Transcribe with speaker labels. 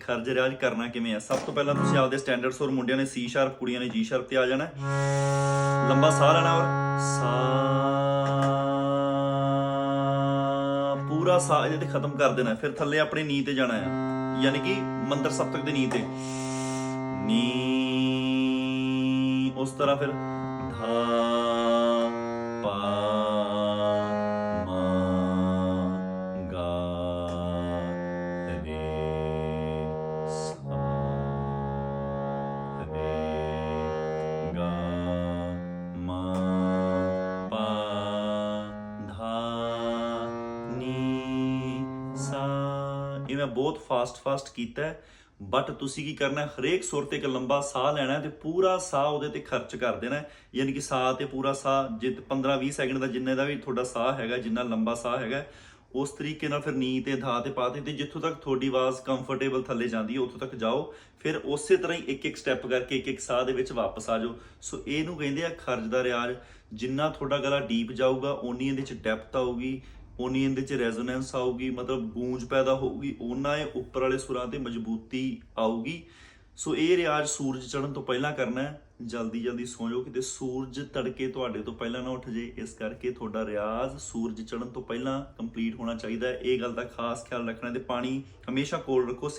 Speaker 1: ਖਰਜ ਰਿਆਜ਼ ਕਰਨਾ ਕਿਵੇਂ ਆ? ਸਭ ਤੋਂ ਪਹਿਲਾਂ ਤੁਸੀਂ ਆਪਦੇ ਸਟੈਂਡਰਡ ਸੁਰ ਮੁੰਡਿਆਂ ਨੇ ਸੀ ਸ਼ਾਰਪ ਕੁੜੀਆਂ ਨੇ ਜੀ ਸ਼ਾਰਪ ਤੇ ਆ ਜਾਣਾ। ਲੰਬਾ ਸਾਹ ਲੈਣਾ ਔਰ ਸਾ ਪੂਰਾ ਸਾਹ ਇਹਦੇ ਤੇ ਖਤਮ ਕਰ ਦੇਣਾ। ਫਿਰ ਥੱਲੇ ਆਪਣੀ ਨੀ ਤੇ ਜਾਣਾ ਆ। ਯਾਨੀ ਕਿ ਮੰਦਰ ਸਪਤਕ ਦੀ ਨੀ ਤੇ। ਨੀ ਉਸ ਤਰ੍ਹਾਂ ਫਿਰ ਧਾ ਇਹ ਮੈਂ ਬਹੁਤ ਫਾਸਟ ਫਾਸਟ ਕੀਤਾ ਬਟ ਤੁਸੀਂ ਕੀ ਕਰਨਾ ਹਰੇਕ ਸੁਰ ਤੇ ਇੱਕ ਲੰਬਾ ਸਾਹ ਲੈਣਾ ਹੈ ਤੇ ਪੂਰਾ ਸਾਹ ਉਹਦੇ ਤੇ ਖਰਚ ਕਰ ਦੇਣਾ ਯਾਨੀ ਕਿ ਸਾਹ ਤੇ ਪੂਰਾ ਸਾਹ, ਜੇ 15 20 ਸੈਕਿੰਡ ਦਾ ਜਿੰਨੇ ਦਾ ਵੀ ਤੁਹਾਡਾ ਸਾਹ ਹੈਗਾ, ਜਿੰਨਾ ਲੰਬਾ ਸਾਹ ਹੈਗਾ, ਉਸ ਤਰੀਕੇ ਨਾਲ ਫਿਰ ਨੀ ਤੇ ਧਾ ਤੇ ਪਾ ਤੇ ਤੇ ਜਿੱਥੋਂ ਤੱਕ ਤੁਹਾਡੀ ਆਵਾਜ਼ ਕੰਫਰਟੇਬਲ ਥੱਲੇ ਜਾਂਦੀ ਹੈ, ਉੱਥੋਂ ਤੱਕ ਜਾਓ। ਫਿਰ ਉਸੇ ਤਰ੍ਹਾਂ ਹੀ ਇੱਕ ਇੱਕ ਸਟੈਪ ਕਰਕੇ ਇੱਕ ਇੱਕ ਸਾਹ ਦੇ ਵਿੱਚ ਵਾਪਸ ਆ ਜਾਓ। ਸੋ ਇਹਨੂੰ ਕਹਿੰਦੇ ਆ ਖਰਜ ਦਾ ਰਿਆਜ਼। ਜਿੰਨਾ ਤੁਹਾਡਾ ਗਲਾ ਡੀਪ ਜਾਊਗਾ, ਓਨੀ ਇਹਦੇ ਚ ਡੈਪਥ ਆਊਗੀ। ਉਨੀ ਇਹਦੇ ਚ ਰੈਜ਼ੋਨੈਂਸ ਆਊਗੀ, ਮਤਲਬ ਗੂੰਜ ਪੈਦਾ ਹੋਊਗੀ, ਉਹਨਾਂ ਇਹ ਉੱਪਰ ਵਾਲੇ ਸੁਰਾਂ ਤੇ ਮਜ਼ਬੂਤੀ ਆਊਗੀ। ਸੋ ਇਹ ਰਿਆਜ਼ ਸੂਰਜ ਚੜ੍ਹਨ ਤੋਂ ਪਹਿਲਾਂ ਕਰਨਾ ਹੈ। ਜਲਦੀ ਜਲਦੀ ਸੌਂ ਜਾਓ ਕਿਤੇ ਸੂਰਜ ਤੜਕੇ ਤੁਹਾਡੇ ਤੋਂ ਪਹਿਲਾਂ ਨਾ ਉੱਠ ਜੇ ਇਸ ਕਰਕੇ ਤੁਹਾਡਾ ਰਿਆਜ਼ ਸੂਰਜ ਚੜ੍ਹਨ ਤੋਂ ਪਹਿਲਾਂ ਕੰਪਲੀਟ ਹੋਣਾ ਚਾਹੀਦਾ ਹੈ। ਇਹ ਗੱਲ ਦਾ ਖਾਸ ਖਿਆਲ ਰੱਖਣਾ ਤੇ ਪਾਣੀ ਹਮੇਸ਼ਾ ਕੋਲ ਰੱਖੋ ਸਿਪ